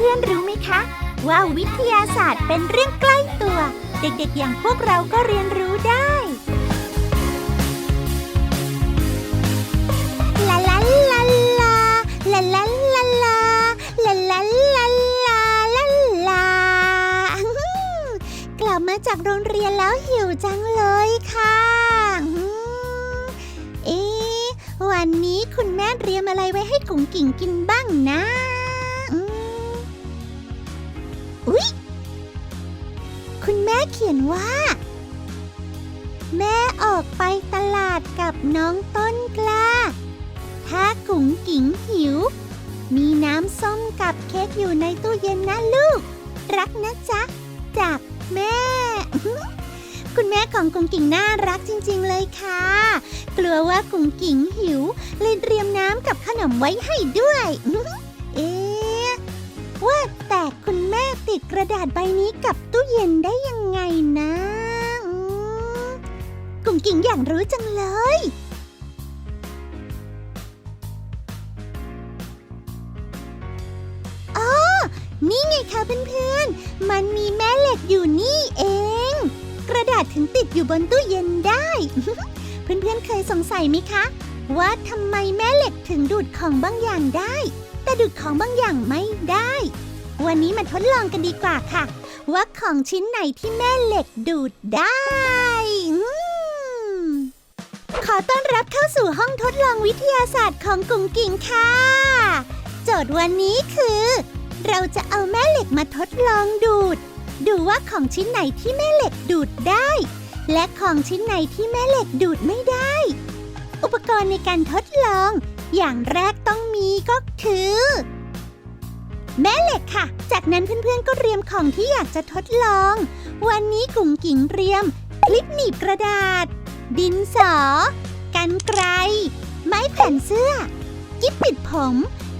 พื่อนๆรู้ไหมคะ ว่าวิทยาศาสตร์เป็นเรื่องใกล้ตัว เด็กๆ อย่างพวกเราก็เรียนรู้ได้ลาลาลาลาลาลาลาลาลาลาลาลาลาลากลับมาจากโรงเรียนแล้วหิวจังเลยค่ะเอ๊วันนี้คุณแม่เตรียมอะไรไว้ให้กุ๋งกิ่งกินบ้างนะ อุ๊ย คุณแม่เขียนว่า แม่ออกไปตลาดกับน้องต้นกล้า ถ้ากุ๋งกิ่งหิว มีน้ำส้มกับเค้กอยู่ในตู้เย็นนะลูก รักนะจ๊ะ จากแม่คุณแม่ของกุ๋งกิ่งน่ารักจริง ๆ เลยค่ะ กลัวว่ากุ๋งกิ่งหิว เลยเตรียมน้ำกับขนมไว้ให้ด้วย ติดกระดาษใบนี้กับตู้เย็นได้ยังไงนะกุ๋งกิ่งอยากรู้จังเลยนี่ไงคะเพื่อนๆ มันมีแม่เหล็กอยู่นี่เอง กระดาษถึงติดอยู่บนตู้เย็นได้ เพื่อนๆ เคยสงสัยไหมคะ ว่าทำไมแม่เหล็กถึงดูดของบางอย่างได้ แต่ดูดของบางอย่างไม่ได้ วันนี้มาทดลองกันดีกว่าค่ะ ว่าของชิ้นไหนที่แม่เหล็กดูดได้อืมขอต้อนรับเข้าสู่ห้องทดลองวิทยาศาสตร์ของกุ๋งกิ่งค่ะ โจทย์วันนี้คือ เราจะเอาแม่เหล็กมาทดลองดูด ดูว่าของชิ้นไหนที่แม่เหล็กดูดได้ และของชิ้นไหนที่แม่เหล็กดูดไม่ได้ อุปกรณ์ในการทดลอง อย่างแรกต้องมีก็คือ แม่เหล็กค่ะ จากนั้นเพื่อนๆก็เรียมของที่อยากจะทดลอง วันนี้กุ๋งกิ่งเรียม คลิปหนีบกระดาษ ดินสอ กันไกร ไม้แผ่นเสื้อ กิ๊บปิดผม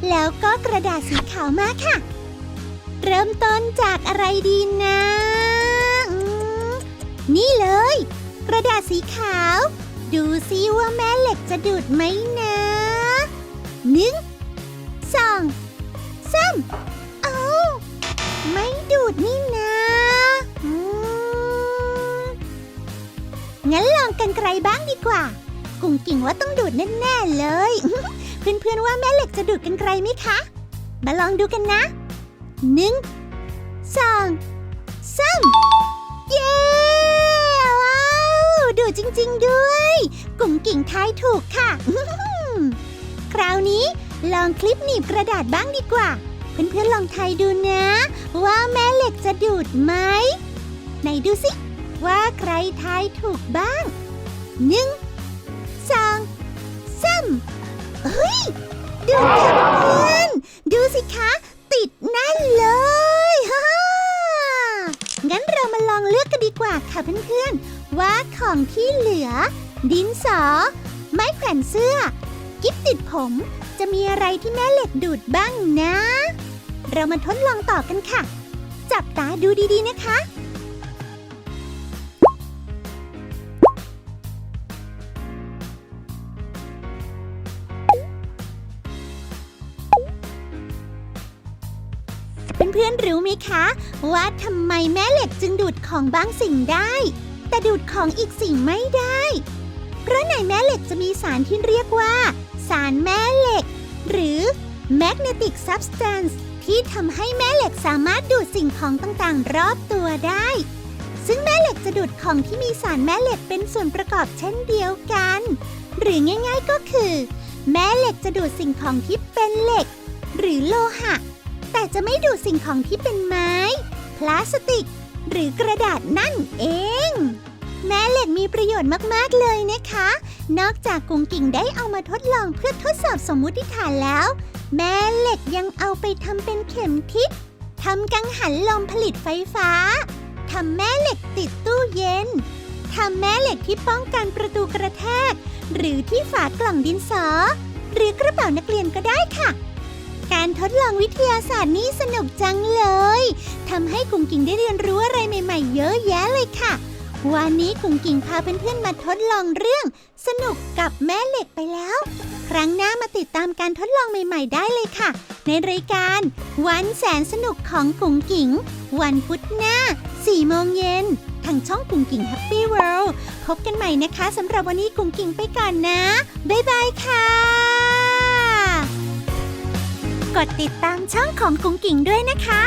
แล้วก็กระดาษสีขาวมาค่ะ เริ่มต้นจากอะไรดีนะนี่เลย กระดาษสีขาว ดูซิว่าแม่เหล็กจะดูดไหมนะหนึ่ง งั้นลองกันไกลบ้างดีกว่า กุ่งกิ่งว่าต้องดูดแน่ๆเลย เพื่อนๆว่าแม่เหล็กจะดูดกันไกลไหมคะ มาลองดูกันนะหนึ่งสองสามเย้ว้าวดูจริง ๆ ด้วย กุ่งกิ่งทายถูกค่ะ คราวนี้ลองคลิปหนีบกระดาษบ้างดีกว่า เพื่อนๆลองทายดูนะ ว่าแม่เหล็กจะดูดไหมไหนดูสิ ว่าใครทายถูกบ้างหนึ่งสองสามเฮ้ย ดูค่ะเพื่อนดูสิคะ ติดแน่นเลยฮ่างั้นเรามาลองเลือกกันดีกว่าค่ะเพื่อนๆ ว่าของที่เหลือ ดินสอ ไม้แขวนเสื้อ กิ๊บติดผม จะมีอะไรที่แม่เหล็กดูดบ้างนะ เรามาทดลองต่อกันค่ะ จับตาดูดีๆนะคะ พื่อนๆรู้ไหมคะ ว่าทำไมแม่เหล็กจึงดูดของบางสิ่งได้ แต่ดูดของอีกสิ่งไม่ได้ เพราะในแม่เหล็กจะมีสารที่เรียกว่า สารแม่เหล็ก หรือ magnetic substance ที่ทำให้แม่เหล็กสามารถดูดสิ่งของต่างๆ รอบตัวได้ ซึ่งแม่เหล็กจะดูดของที่มีสารแม่เหล็กเป็นส่วนประกอบเช่นเดียวกัน หรือง่าย ๆก็คือ แม่เหล็กจะดูดสิ่งของที่เป็นเหล็ก หรือโลหะ แต่จะไม่ดูดสิ่งของที่เป็นไม้ พลาสติก หรือกระดาษนั่นเอง แม่เหล็กมีประโยชน์มาก ๆ เลยนะคะ นอกจากกุงกิ่งได้เอามาทดลองเพื่อทดสอบสมมุติฐานแล้ว แม่เหล็กยังเอาไปทำเป็นเข็มทิศทำกังหันลมผลิตไฟฟ้าทำแม่เหล็กติดตู้เย็นทำแม่เหล็กที่ป้องกันประตูกระแทก หรือที่ฝากล่องดินสอ หรือกระเป๋านักเรียนก็ได้ค่ะ การทดลองวิทยาศาสตร์นี่สนุกจังเลย ทำให้กุ้งกิ่งได้เรียนรู้อะไรใหม่ๆ เยอะแยะเลยค่ะ วันนี้กุ้งกิ่งพาเพื่อนๆมาทดลองเรื่อง สนุกกับแม่เหล็กไปแล้ว ครั้งหน้ามาติดตามการทดลองใหม่ๆ ได้เลยค่ะ ในรายการ วันแสนสนุกของกุ้งกิ่ง วันพุธหน้า4โมงเย็นทางช่องกุ้งกิ่งแฮปปี้เวิลด์พบกันใหม่นะคะสำหรับวันนี้กุ้งกิ่งไปก่อนนะ บ๊ายบายค่ะ กดติดตามช่องของกุ้งกิ่งด้วยนะคะ